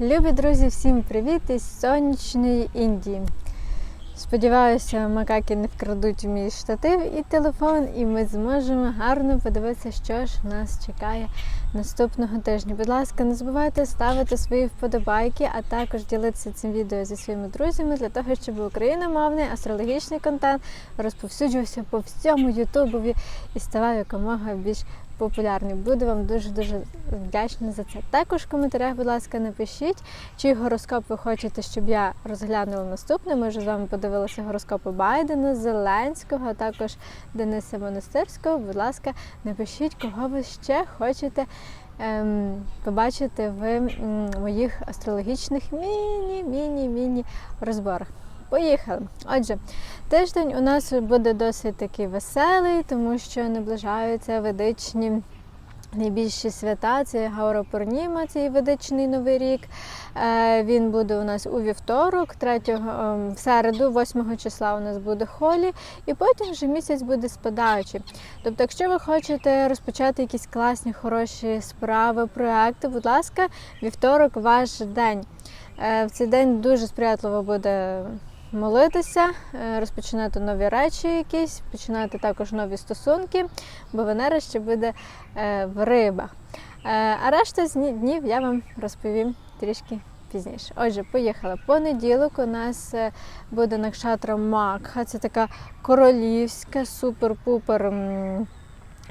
Любі друзі, всім привіт із сонячної Індії. Сподіваюся, макаки не вкрадуть мій штатив і телефон, і ми зможемо гарно подивитися, що ж нас чекає наступного тижня. Будь ласка, не забувайте ставити свої вподобайки, а також ділитися цим відео зі своїми друзями для того, щоб україномовний астрологічний контент розповсюджувався по всьому Ютубові і ставав якомога більш популярний. Буду вам дуже-дуже вдячна за це. Також в коментарях, будь ласка, напишіть, чий гороскоп ви хочете, щоб я розглянула наступне. Ми вже з вами подивилися гороскопи Байдена, Зеленського, а також Дениса Монастирського. Будь ласка, напишіть, кого ви ще хочете. ем, Побачити в моїх астрологічних міні-міні-міні розборах. Поїхали. Отже, тиждень у нас буде досить такий веселий, тому що наближаються ведичні найбільші свята. Це Гаура Пурніма, цей ведичний новий рік. Е, Він буде у нас у вівторок, 3, ем, в середу, 8 числа у нас буде холі, і потім вже місяць буде спадаючий. Тобто, якщо ви хочете розпочати якісь класні, хороші справи, проекти, будь ласка, вівторок ваш день. Е, В цей день дуже сприятливо буде молитися, е, розпочинати нові речі якісь, починати також нові стосунки, бо Венера ще буде е, в рибах. Е, А решта з днів я вам розповім трішки пізніше. Отже, поїхали. Понеділок у нас буде накшатра Макха. Це така королівська, супер-пупер.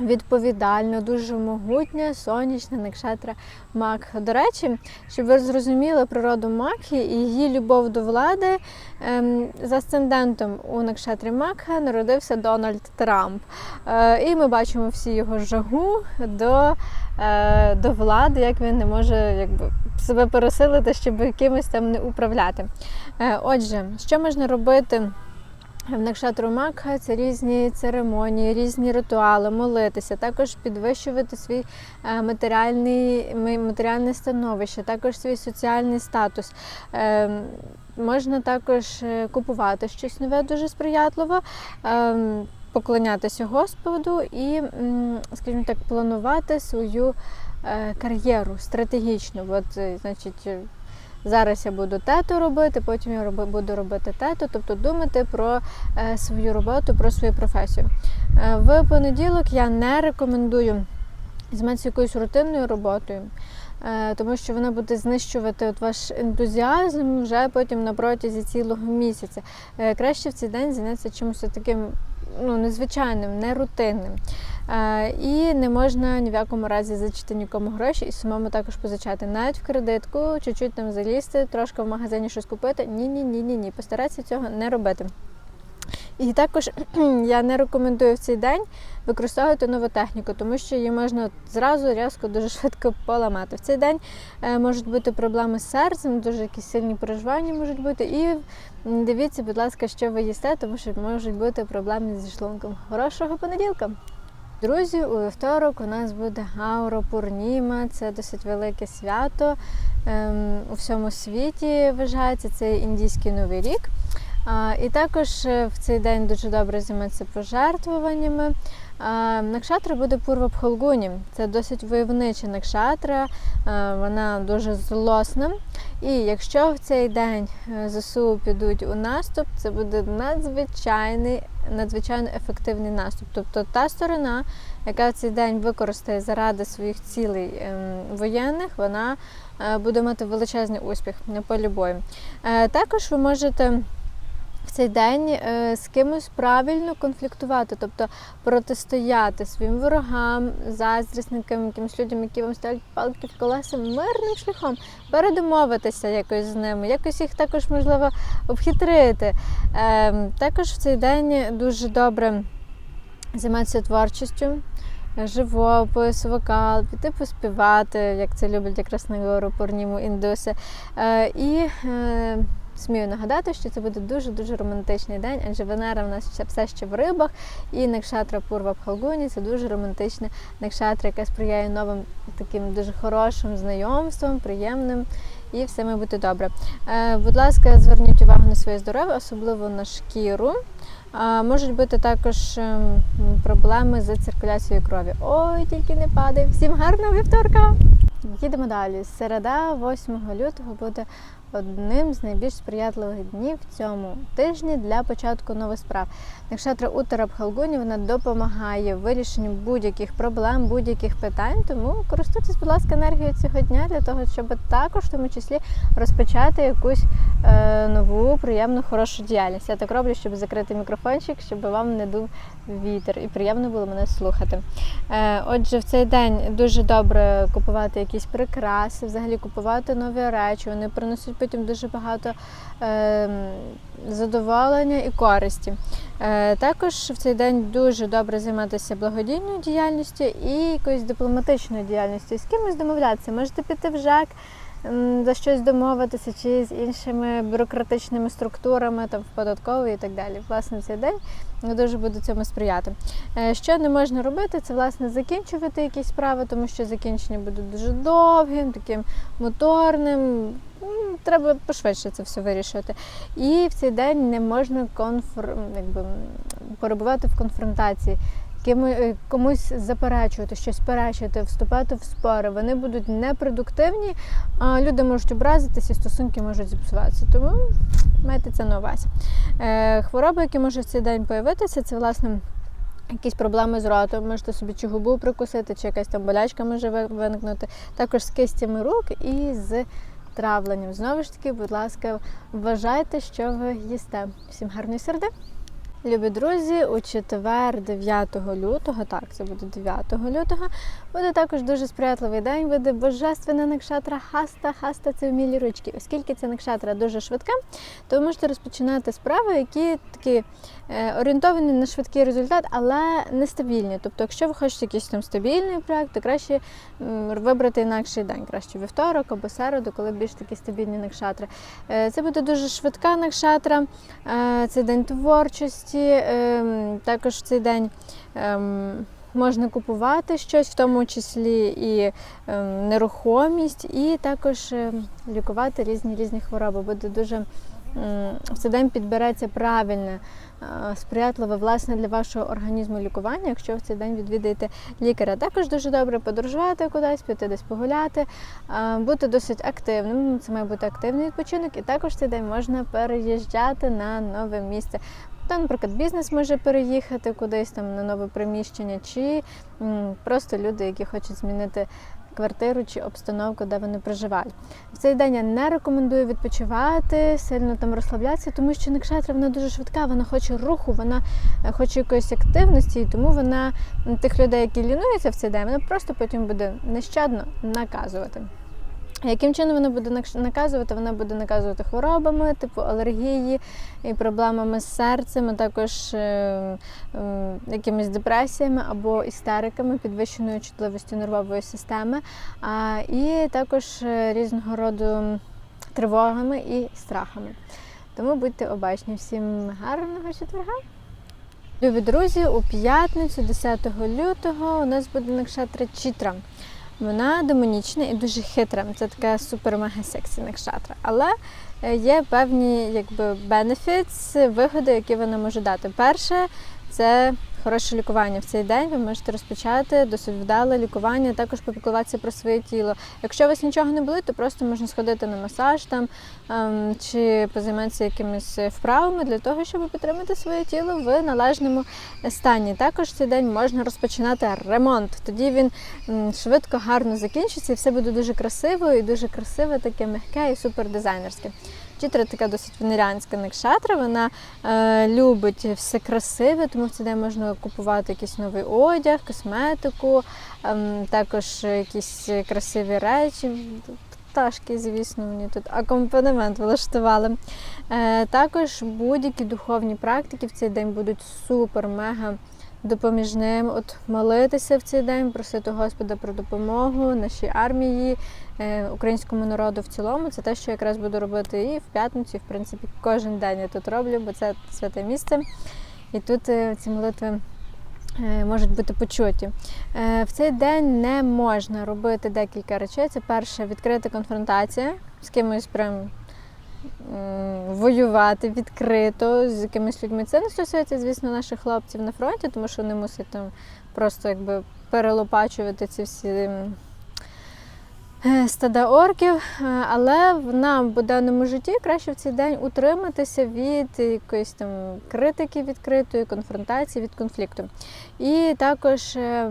М, Відповідальна, дуже могутня, сонячна накшатра Макха. До речі, щоб ви зрозуміли природу Макхи і її любов до влади, ем, з асцендентом у накшатрі Макха народився Дональд Трамп. Е, і ми бачимо всі його жагу до, е, до влади, як він не може якби, себе пересилити, щоб якимось там не управляти. Е, отже, що можна робити? В Накшатру Макха це різні церемонії, різні ритуали, молитися, також підвищувати свій е, матеріальний, матеріальне становище, також свій соціальний статус. Е, Можна також е, купувати щось нове, дуже сприятливо, поклонятися Господу і, скажімо так, планувати свою кар'єру стратегічно. От, значить, Зараз я буду тету робити, потім я буду робити тету, тобто думати про е, свою роботу, про свою професію. Е, в понеділок я не рекомендую займатися якоюсь рутинною роботою, е, тому що вона буде знищувати от ваш ентузіазм вже потім на протязі цілого місяця. Краще в цей день зайнятися чимось таким ну, незвичайним, не рутинним. Е, І не можна ні в якому разі зачити нікому гроші і самому також позичати. Навіть в кредитку, чуть-чуть там залізти, трошки в магазині щось купити. Ні, ні, ні, ні. Постарайтеся цього не робити. І також я не рекомендую в цей день використовувати нову техніку, тому що її можна зразу різко дуже швидко поламати. В цей день е, можуть бути проблеми з серцем, дуже якісь сильні переживання можуть бути. І дивіться, будь ласка, що ви їсте, тому що можуть бути проблеми зі шлунком. Хорошого понеділка! Друзі, у вівторок у нас буде Гаура Пурніма. Це досить велике свято ем, у всьому світі вважається. Це індійський новий рік. А, і також е, в цей день дуже добре займатися пожертвуваннями. А, Накшатра буде Пурва Пхолгуні. Це досить войовнича накшатра, а, вона дуже злосна. І якщо в цей день е, ЗСУ підуть у наступ, це буде надзвичайний, надзвичайно ефективний наступ. Тобто та сторона, яка в цей день використає заради своїх цілей ем, воєнних, вона е, буде мати величезний успіх на полі бою. Е, Також ви можете в цей день е, з кимось правильно конфліктувати, тобто протистояти своїм ворогам, заздрісникам, якимось людям, які вам ставлять палки в колеса мирним шляхом, передомовитися якось з ними, якось їх також можливо обхитрити. Е, Також в цей день дуже добре займатися творчістю. Живопис, вокал, піти поспівати, як це люблять якраз на гору Пурніму індуси. Е, і е, смію нагадати, що це буде дуже-дуже романтичний день, адже Венера в нас все ще в рибах, і Некшатра Пурва Пхалгуні це дуже романтична Некшатра, яка сприяє новим таким дуже хорошим знайомствам, приємним. І все має бути добре. Е, будь ласка, зверніть увагу на своє здоров'я, особливо на шкіру. А, можуть бути також ем, проблеми з циркуляцією крові. Ой, тільки не падай. Всім гарного вівторка! їдемо далі. Середа, 8 лютого, буде одним з найбільш сприятливих днів в цьому тижні для початку нових справ. Накшатра Утара Бхалгуні вона допомагає в вирішенні будь-яких проблем, будь-яких питань. Тому користуйтесь, будь ласка, енергією цього дня для того, щоб також в тому числі розпочати якусь е, нову, приємну, хорошу діяльність. Я так роблю, щоб закрити мікрофончик, щоб вам не дув вітер і приємно було мене слухати. Е, отже, в цей день дуже добре купувати якісь прикраси, взагалі купувати нові речі. Вони приносять потім дуже багато е, задоволення і користі. Е, також в цей день дуже добре займатися благодійною діяльністю і якоюсь дипломатичною діяльністю. З кимось домовлятися. Можете піти в ЖЕК, м, за щось домовитися, чи з іншими бюрократичними структурами, там податковій і так далі. Власне, цей день дуже буде цьому сприяти. Е, Що не можна робити, це власне закінчувати якісь справи, тому що закінчення буде дуже довгим, таким моторним. Треба пошвидше це все вирішити. І в цей день не можна конфр... якби, перебувати в конфронтації. Е, комусь заперечувати, щось перечити, вступати в спори. Вони будуть непродуктивні, а люди можуть образитися і стосунки можуть зіпсуватися. Тому майте це на увазі. Е, хвороби, які можуть в цей день появитися, це власне. Якісь проблеми з ротом, можете собі чи губу прикусити, чи якась там болячка може виникнути. Також з кистями рук і з травленням. Знову ж таки, будь ласка, вважайте, що ви їсте. Всім гарної середи! Любі друзі, у четвер, 9 лютого, так, це буде 9 лютого, буде також дуже сприятливий день, буде божественна накшатра хаста. Хаста це вмілі ручки. Оскільки ця накшатра дуже швидка, то ви можете розпочинати справи, які такі е, орієнтовані на швидкий результат, але нестабільні. Тобто, якщо ви хочете якийсь там стабільний проект, то краще м, вибрати інакший день, краще вівторок або середу, коли більш такі стабільні накшатри. Е, Це буде дуже швидка накшатра, е, це день творчості, ем, також в цей день. ем, Можна купувати щось, в тому числі і ем, нерухомість, і також лікувати різні різні хвороби. Буде дуже в цей день підбереться правильне, сприятливе власне для вашого організму лікування, якщо в цей день відвідаєте лікаря. Також дуже добре подорожувати кудись, піти десь погуляти, бути досить активним. Це має бути активний відпочинок, і також в цей день можна переїжджати на нове місце. Та, наприклад, бізнес може переїхати кудись там на нове приміщення, чи м, просто люди, які хочуть змінити квартиру чи обстановку, де вони проживають. В цей день я не рекомендую відпочивати, сильно там розслаблятися, тому що Некшатра вона дуже швидка, вона хоче руху, вона е, хоче якоїсь активності, і тому вона тих людей, які лінуються в цей день, вона просто потім буде нещадно наказувати. Яким чином вона буде наказувати? Вона буде наказувати хворобами, типу алергії і проблемами з серцем, а також е, е, якимись депресіями або істериками, підвищеною чутливістю нервової системи, а, і також е, різного роду тривогами і страхами. Тому будьте обачні. Всім гарного четверга! Любі друзі, у п'ятницю, 10 лютого, у нас буде накшатра Чітра. Вона демонічна і дуже хитра. Це така супер-мега сексі накшатра. Але е, є певні якби benefits, вигоди, які вона може дати. Перше це хороше лікування. В цей день ви можете розпочати досить вдале лікування, також попіклуватися про своє тіло. Якщо у вас нічого не болить, то просто можна сходити на масаж там ем, чи позайматися якимись вправами для того, щоб підтримати своє тіло в належному стані. Також цей день можна розпочинати ремонт. Тоді він швидко, гарно закінчиться, і все буде дуже красиво і дуже красиве, таке м'яке і супер дизайнерське. Чітра така досить венеріанська некшатра, вона е, любить все красиве, тому в цей день можна купувати якийсь новий одяг, косметику, ем, також якісь красиві речі. Пташки, звісно, мені тут акомпанемент влаштували. Е, також будь-які духовні практики в цей день будуть супер-мега допоміжним. От молитися в цей день, просити Господа про допомогу нашій армії, е, українському народу в цілому. Це те, що якраз буду робити і в п'ятницю, і в принципі кожен день я тут роблю, бо це святе місце. І тут е, ці молитви. е, Можуть бути почуті. В цей день не можна робити декілька речей. Це перше відкрита конфронтація з кимось прям воювати відкрито з якимись людьми. Це не стосується, звісно, наших хлопців на фронті, тому що вони мусять там просто якби перелопачувати ці всі стада орків, е, але нам в даному житті краще в цей день утриматися від якоїсь там критики відкритої, конфронтації від конфлікту. І також е,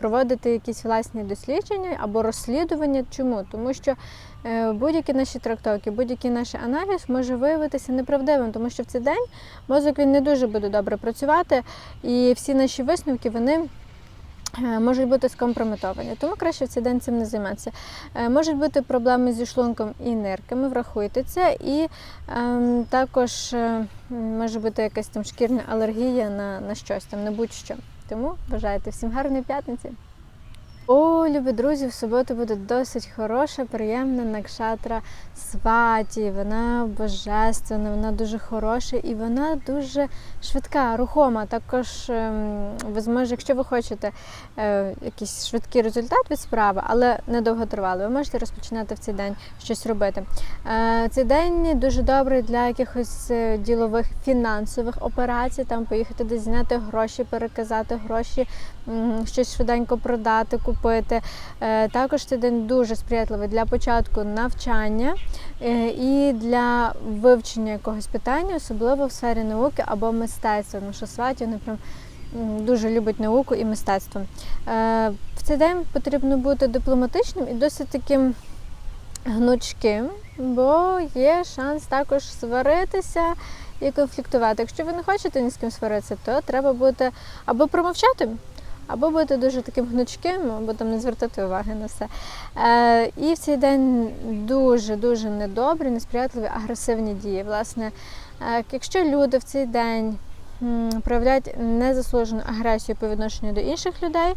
проводити якісь власні дослідження або розслідування. Чому? Тому що е, будь-які наші трактовки, будь-який наш аналіз може виявитися неправдивим, тому що в цей день мозок він не дуже буде добре працювати, і всі наші висновки вони. Е, Можуть бути скомпрометовані, тому краще в цей день цим не займатися. Е, Можуть бути проблеми зі шлунком і нирками, врахуйте це. І ем, також е, може бути якась там шкірна алергія на, на щось там, на будь-що. Тому бажаю всім гарної п'ятниці. О, любі друзі, в суботу буде досить хороша, приємна накшатра сваті. Вона божественна, вона дуже хороша і вона дуже швидка, рухома. Також ем, ви зможете, якщо ви хочете е, якийсь швидкий результат від справи, але не довготривалий, ви можете розпочинати в цей день щось робити. Е, цей день дуже добрий для якихось е, ділових фінансових операцій, там поїхати десь зняти гроші, переказати гроші, щось швиденько продати, купити. Е, Також цей день дуже сприятливий для початку навчання е, і для вивчення якогось питання, особливо в сфері науки або мистецтва. Тому що сваті вони прям дуже любить науку і мистецтво. Е, В цей день потрібно бути дипломатичним і досить таким гнучким, бо є шанс також сваритися і конфліктувати. Якщо ви не хочете ні з ким сваритися, то треба бути або промовчати, або бути дуже таким гнучким, або там не звертати уваги на все. Е, і в цей день дуже-дуже недобрі, несприятливі, агресивні дії. Власне, е, якщо люди в цей день проявляють незаслужену агресію по відношенню до інших людей,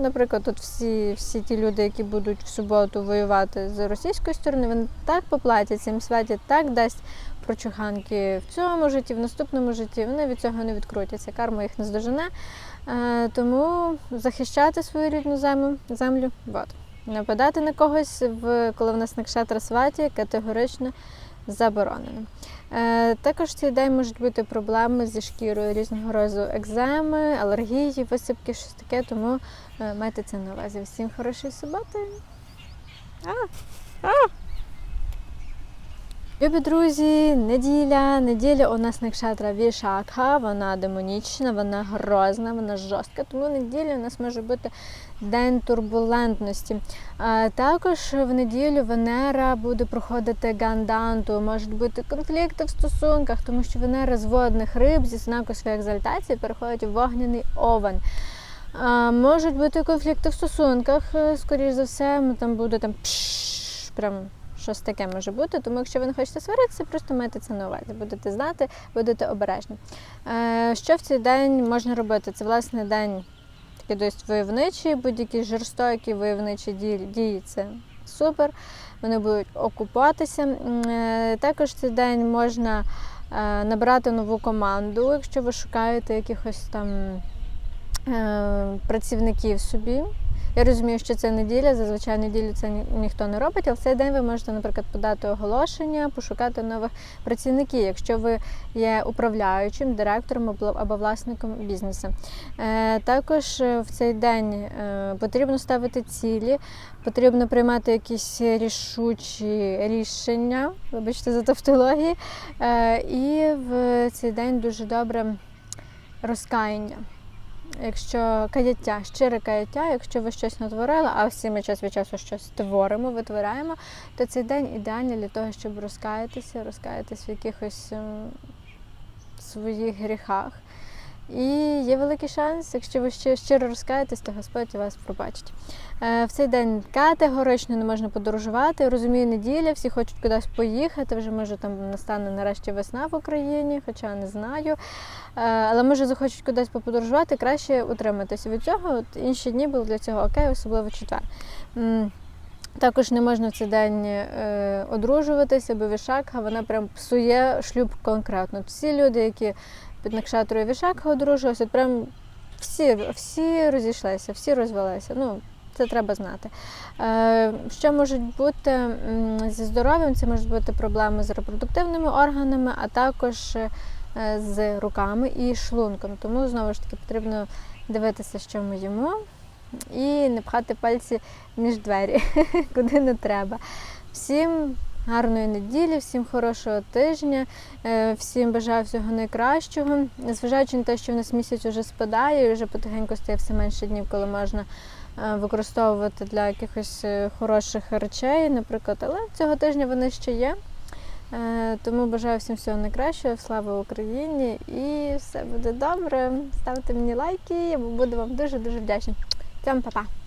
наприклад, тут всі, всі ті люди, які будуть в суботу воювати з російської сторони, вони так поплатяться, їм святять так дасть прочуханки в цьому житті, в наступному житті, вони від цього не відкрутяться, карма їх не здожене. Е, Тому захищати свою рідну землю, землю от. нападати на когось, в, коли в нас накшатра сваті, категорично заборонено. Е, Також в цей день можуть бути проблеми зі шкірою різного розу екземи, алергії, висипки, щось таке, тому е, майте це на увазі. Всім хорошої суботи. А, а. Любі друзі, неділя. Неділя у нас накшатра Вішакха, вона демонічна, вона грозна, вона жорстка. Тому неділя у нас може бути день турбулентності. А також в неділю Венера буде проходити ганданту, можуть бути конфлікти в стосунках, тому що Венера з водних риб зі знаку своєї екзальтації переходить в вогняний овен. А, можуть бути конфлікти в стосунках, скоріш за все, там буде там пш, прям щось таке може бути. Тому якщо ви не хочете сваритися, просто майте це на увазі. Будете знати, будете обережні. Е, що в цей день можна робити? Це власне день такий досить войовничий, будь-які жорстокі войовничі дії, це супер. Вони будуть окупатися. Е, Також цей день можна е, набрати нову команду, якщо ви шукаєте якихось там працівників собі. Я розумію, що це неділя, зазвичай неділю це ні- ніхто не робить, але в цей день ви можете, наприклад, подати оголошення, пошукати нових працівників, якщо ви є управляючим, директором або- власником бізнесу. Е, Також е, в цей день е, потрібно ставити цілі, потрібно приймати якісь рішучі рішення, вибачте за тавтології. І в цей день дуже добре розкаяння. Якщо каяття, щире каяття, якщо ви щось натворили, а всі ми час від часу щось творимо, витворяємо, то цей день ідеальний для того, щоб розкаятися, розкаятися в якихось ем, своїх гріхах. І є великий шанс, якщо ви ще щиро розкаєтесь, то Господь вас пробачить. Е, В цей день категорично не можна подорожувати. Розумію, неділя, всі хочуть кудись поїхати. Вже може там настане нарешті весна в Україні, хоча не знаю. Е, Але може захочуть кудись поподорожувати, краще утриматися від цього. От інші дні були для цього окей, особливо четвер. Також не можна в цей день е, одружуватися, бо вішакха вона прям псує шлюб конкретно. Всі люди, які під накшатрою вішакха одружувалися, от прям всі, всі розійшлися, всі розвелися. Ну, це треба знати. Е, що можуть бути зі здоров'ям? Це можуть бути проблеми з репродуктивними органами, а також е, з руками і шлунком. Тому знову ж таки потрібно дивитися, що ми їмо. і не пхати пальці між двері, куди не треба. Всім гарної неділі, всім хорошого тижня, е, всім бажаю всього найкращого. Незважаючи на те, що в нас місяць уже спадає, і вже потихеньку стає все менше днів, коли можна е, використовувати для якихось е, хороших речей, наприклад, але цього тижня вони ще є. Тому бажаю всім всього найкращого, слава Україні і все буде добре. Ставте мені лайки, я буду вам дуже дуже вдячна. Всім па-па!